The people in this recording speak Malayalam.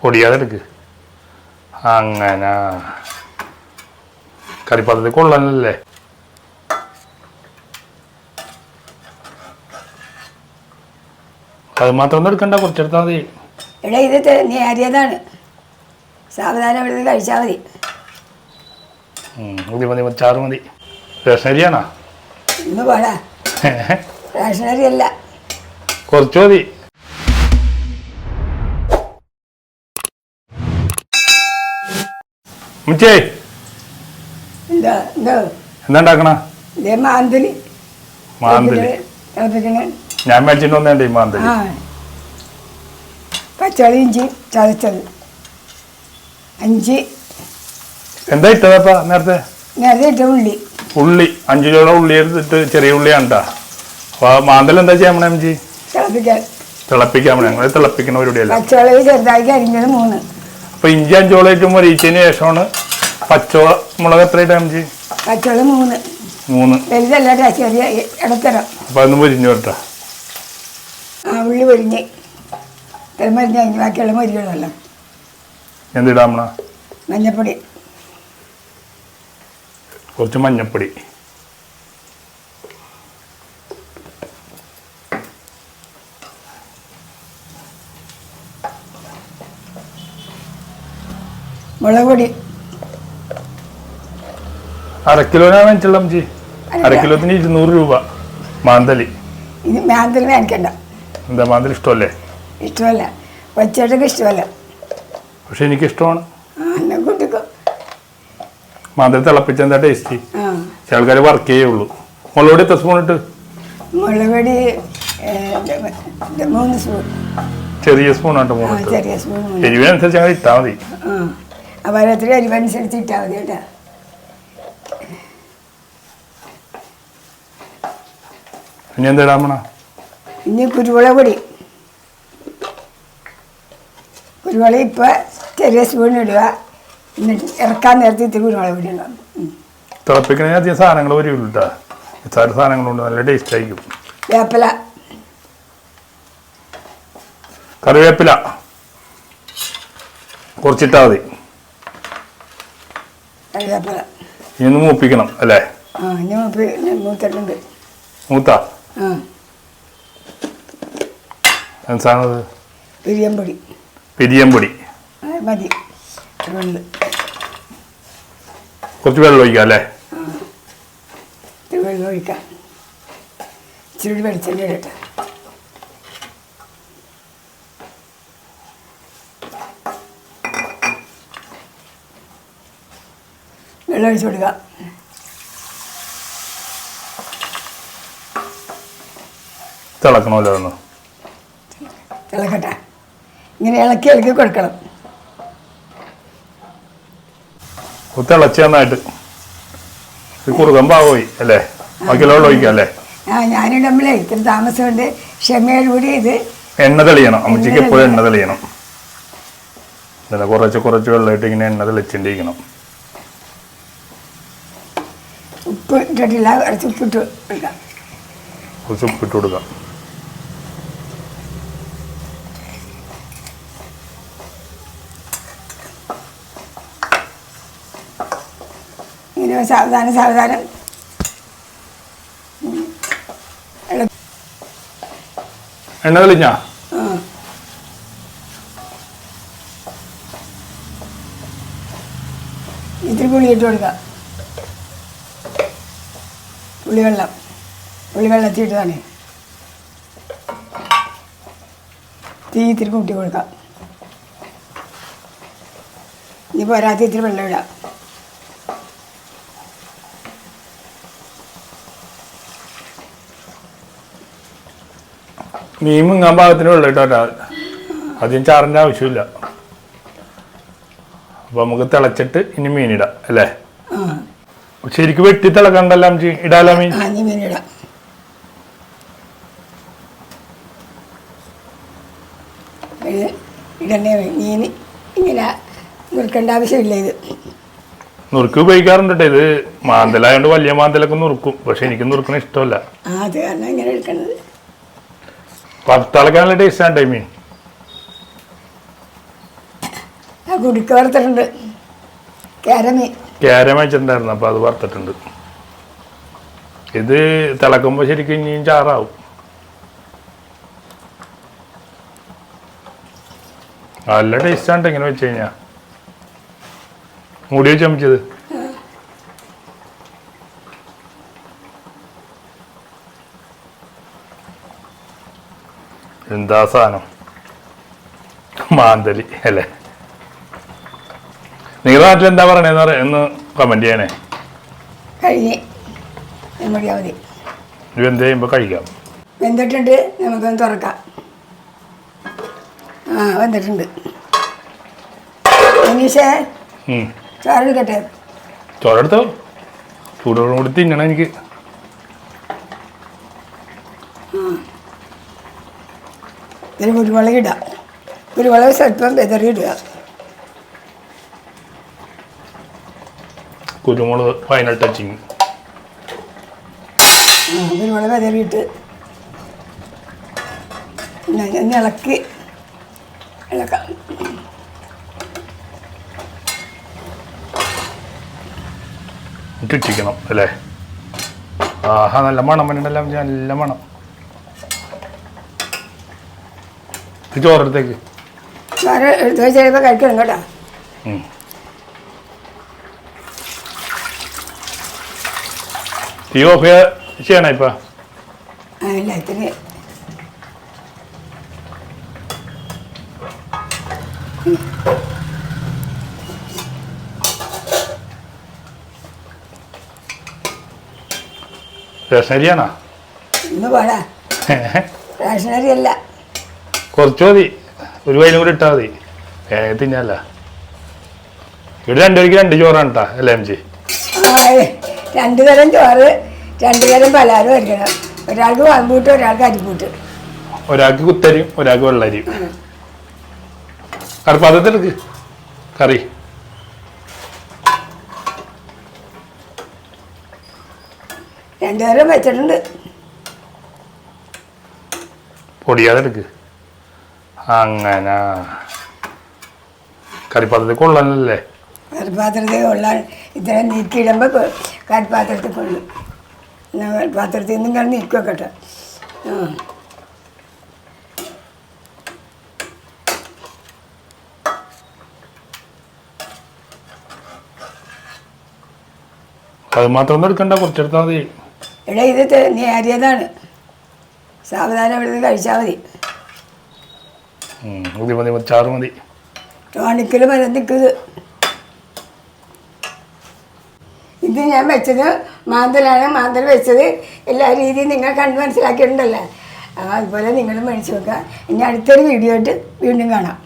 പൊടിയാതെ എടുക്ക് അങ്ങനെ. കറിപ്പാത്രത്തിൽ കൊള്ളാനല്ലേ? അത് മാത്രം ഒന്നും എടുക്കണ്ട കുറച്ചെടുത്താൽ മതി. എടാ ഇത് നേരിയതാണ് സാവധാനം എടുത്ത് കഴിച്ചാൽ മതി. മതി മതി ചാറ് മതി. റേഷനരിയാണോ ഇന്ന് പോടാ. റേഷനരി അല്ല കുറച്ച് മതി. മുച്ചേ. എന്താ എന്തോ? എന്താ ഉണ്ടാക്കണ? ഇതേ മാന്തലി. മാന്തൽ. ഞാൻ മേടിച്ചിട്ട് വന്നേണ്ടേ ഈ മാന്തൽ? ആ. പച്ചളി ഇഞ്ചി ചതച്ചത്. അഞ്ച്. എന്താ ഇട്ടതപ്പാ നേരത്തെ? നേരത്തെ ഇട്ട ഉള്ളി. ഉള്ളി. അഞ്ചു കിലോ ഉള്ളി എടുത്തിട്ട് ചെറിയ ഉള്ളിയാണ്ടാ അപ്പൊ മാന്തൽ എന്താ ചെയ്യാൻ അമ്മച്ചി തിളപ്പിക്കാൻ. തിളപ്പിക്കാൻ പോണേ. ഞങ്ങൾ തിളപ്പിക്കുന്ന പരിപാടിയല്ല? പച്ചളി ചെറുതായി അരിഞ്ഞത് മൂന്ന്. അപ്പൊ ഇഞ്ചി അഞ്ചോളായിട്ട് മൊരിച്ചതിന് ശേഷമാണ് പച്ചോള മുളക് എത്ര ഇട്ടാ ഇഞ്ചി പച്ചളി മൂന്ന്. മൂന്ന്. വലുതല്ല ചെറിയ ഇടത്തരം. അപ്പൊ അതൊന്ന് പൊരിഞ്ഞു വരട്ടെ. ആ ഉള്ളി പൊരിഞ്ഞ്. ഇത്ര മരിഞ്ഞ് കഴിഞ്ഞ് ബാക്കിയുള്ള മരികളല്ല. എന്തിടാമണ മഞ്ഞപ്പൊടി. കുറച്ച് മഞ്ഞപ്പൊടി. മുളക് പൊടി. അര കിലോനാണ് വെച്ചുള്ള അമ്മച്ചി? അര കിലോത്തിന് ഇരുന്നൂറ് രൂപ. മാന്തലി. ഇനി മാന്തലി വാങ്ങിക്കണ്ട. എന്താ മാന്തലി ഇഷ്ടമല്ലേ? ഇഷ്ടമല്ല. ഒച്ചേട്ടക്ക് ഇഷ്ടമല്ല. പക്ഷെ എനിക്ക് ഇഷ്ടമാണ് മാന്തലി തിളപ്പിച്ച എന്താ ടേസ്റ്റ്? ചില ആൾക്കാർ വർക്ക് ചെയ്യുള്ളൂ. മുളകോടി എത്ര സ്പൂൺ ഇട്ട്? മുളക് പൊടി ഏ, ഇത് ഇത് മൂന്ന് സ്പൂൺ ചെറിയ സ്പൂൺ ആട്ടോ ആ ചെറിയ സ്പൂൺ മൂന്ന്. എരിവിനനുസരിച്ച് അങ്ങനെ ഇട്ടാൽ മതി. അപ്പോൾ ഓരോരുത്തരും അരിവനുസരിച്ച് ഇട്ടാൽ മതി കേട്ടോ. ഇനി എന്താ ഇടാമണ ഇനി കുരുമുളക് പൊടി. കുരുമുളക് ഇപ്പോൾ ചെറിയ സ്പൂൺ ഇടുക. എന്നിട്ട് ഇറക്കാൻ നേരത്തെ ഇത്തിരി കുരുമുളക് പൊടി ഉണ്ടാവും ഉം. തിളപ്പിക്കണേ അധികം സാധനങ്ങൾ വരുള്ളൂ കേട്ടോ നിസ്സാര സാധനങ്ങളുണ്ട് നല്ല ടേസ്റ്റ് ആയിരിക്കും. വേപ്പില. കറിവേപ്പില. കുറച്ചിട്ടാൽ മതി. വേപ്പില ഇനി മൂപ്പിക്കണം അല്ലേ? ആ ഇനി മൂപ്പ് ഇനി മൂത്തിട്ടുണ്ട്. മൂത്ത? ആ. അത് മതി. വെള്ളം. കുറച്ച് വെള്ളം ഒഴിക്കാം അല്ലേ? വെള്ളം ഒഴിക്കാം. ഇച്ചിരി വെളിച്ചെണ്ണ ഇടട്ടെ. വെള്ളം ഒഴിച്ചു കൊടുക്കുക. തിളക്കണമല്ലോ ഒന്ന്. തിളക്കട്ടെ. ഇങ്ങനെ ഇളക്കി ഇളക്കി കൊടുക്കണം. തിളച്ച് നന്നായിട്ട്. പാകമായി അല്ലേ? ബാക്കിയുള്ള ഒഴിക്കാം അല്ലേ? ആ ഞാനിടുമ്പോഴേ ഇത്തിരി താമസമുണ്ട്. ക്ഷമയോട് കൂടി ഇത് എണ്ണ തെളിയണം. അമ്മച്ചിക്ക് എപ്പോഴും എണ്ണ തെളിയണം. കുറച്ച് കുറച്ച് വെള്ളമായിട്ട് ഇങ്ങനെ എണ്ണ തെളിച്ചിട്ടിരിക്കണം. ഉപ്പ് ഇട്ടിട്ടില്ല കുറച്ച് ഉപ്പിട്ട് കൊടുക്കാം. കുറച്ച് ഉപ്പിട്ട് കൊടുക്കാം ഇങ്ങനെ സാവധാനം സാവധാനം. എണ്ണ തെളിഞ്ഞാ? ഇത്തിരി പുളി ഇട്ട് കൊടുക്കാം. പുളിവെള്ളം ഉള്ളിവെള്ളം. ഇട്ടതാണ് തീ ഇത്തിരി കൂട്ടി കൊടുക്കാം. ഇനി പോരാത്തി ഇത്തിരി വെള്ളം ഇടാം. മീൻ മുങ്ങാൻ പാകത്തിന് വെള്ളം ഇട്ടോ അതിന് ചാറിന്റെ ആവശ്യമില്ല. അപ്പം നമുക്ക് തിളച്ചിട്ട് ഇനി മീനിടാം അല്ലേ? ശരിക്കും വെട്ടി തിളക്കണ്ടല്ലോ അമ്മച്ചി. ഇടാലോ മീൻ ആ ഇനി മീനിടാം ഇത് ഇടണേ മീൻ ഇങ്ങനെ നിൽക്കേണ്ട ആവശ്യമില്ല ഇത്. നുറുക്ക് ഉപയോഗിക്കാറുണ്ട്. ഇത്. മാന്തലായോണ്ട് വലിയ മാന്തലൊക്കെ നുറുക്കും. പക്ഷെ എനിക്ക് നുറുക്കണ ഇഷ്ടമല്ല. ആ അത് കാരണം ഇങ്ങനെ എടുക്കണത്. വറുത്താളൊക്കെ ടേസ്റ്റ് ആണ് ആ കുടിക്ക വറുത്തിട്ടുണ്ട്. കേരമീൻ. ക്യാരം വെച്ചിട്ടുണ്ടായിരുന്നു അപ്പോൾ അത് വറുത്തിട്ടുണ്ട്. ഇത് തിളക്കുമ്പോൾ ശരിക്കും ഇനിയും ചാറാവും. നല്ല ടേസ്റ്റാണ് ഇങ്ങനെ വെച്ച് കഴിഞ്ഞാൽ മൂടി ചമച്ചത്. എന്താ സാധനം? മാന്തലി അല്ലേ? നിങ്ങളുടെ നാട്ടിൽ എന്താ പറയണേന്ന് പറ എന്ന് കമന്റ് ചെയ്യണേ കഴിഞ്ഞ്. നമ്മുടെ മതി ഇത് എന്ത് ചെയ്യുമ്പോൾ കഴിക്കാം. വെന്തിട്ടുണ്ട്. നമുക്കൊന്ന് തുറക്കാം. ആ വെന്തിട്ടുണ്ട്. മനീഷേ ഉം. ചോറെടുക്കട്ടെ ചോറെടുത്തോ ചൂടോടും കൂടി തിന്നണം എനിക്ക്. ഇതിൽ കുരുമുളക് ഇടാം. കുരുമുളക് സ്വല്പം വെതറി കുരുമുളക് ഫൈനൽ ടച്ചിങ് കുരുമുളക് ഒന്ന് ഇളക്കി ഇളക്കാം. ചുറ്റിക്കണം അല്ലേ? ആഹാ നല്ല മണം വേണ്ടല്ലോ നല്ല മണം. ചോറെടുത്തേക്ക് ചോറ് എടുത്ത് വെച്ച് കഴിക്കണം കേട്ടോ. തീ ഓഫ് ചെയ്യണ ഇപ്പം ആ ഇല്ല ഇത്തിരി റേഷനരിയാണോ ഇന്ന് പോടാ റേഷനറി അല്ല കുറച്ച് മതി ഒരു വയലും കൂടി ഇട്ടാൽ മതി. വേഗം തിന്നല്ല ഇവിടെ രണ്ടുപേർക്ക് രണ്ട് ചോറാണ് കേട്ടാ അല്ലേ എം ജി? രണ്ട് തരം ചോറ് രണ്ട് തരം പലഹാരം വയ്ക്കണം ഒരാൾക്ക് വമ്പൂട്ട് ഒരാൾക്ക് അരിപ്പൂട്ട്. ഒരാൾക്ക് കുത്തരിയും ഒരാൾക്ക് വെള്ളരിയും കറുപ്പാത്രത്തിലെടുക്ക് കറി. രണ്ടുപേരും വെച്ചിട്ടുണ്ട്. പൊടിയാതെ എടുക്ക്. അങ്ങനെ. കറിപ്പാത്രത്തിൽ കൊള്ളാനല്ലേ? കറിപ്പാത്രത്തിൽ കൊള്ളാൻ ഇത്രയും നീക്കിയിടുമ്പോൾ കറിപ്പാത്രത്തിൽ കൊള്ളും. കറിപ്പാത്രത്തിൽ നിന്നും കണ്ട് നീക്കുക കേട്ടോ. ആ. അത് മാത്രം എടുക്കണ്ട കുറച്ചെടുത്താൽ മതി. എടാ ഇത് നീ നേരിയതാണ് സാവധാനം ഇവിടുന്ന് കഴിച്ചാൽ മതി. മതി മതി, ചാറ് മതി. ടോണിക്കൽ മരന്നിക്കത് ഞാൻ വെച്ചത് മാന്തലാണ് മാന്തൽ വെച്ചത്. എല്ലാ രീതിയും നിങ്ങൾ കണ്ട് മനസ്സിലാക്കിയിട്ടുണ്ടല്ലോ? അതുപോലെ നിങ്ങൾ മേടിച്ച് വെക്കുക. ഇനി അടുത്തൊരു വീഡിയോ ആയിട്ട് വീണ്ടും കാണാം.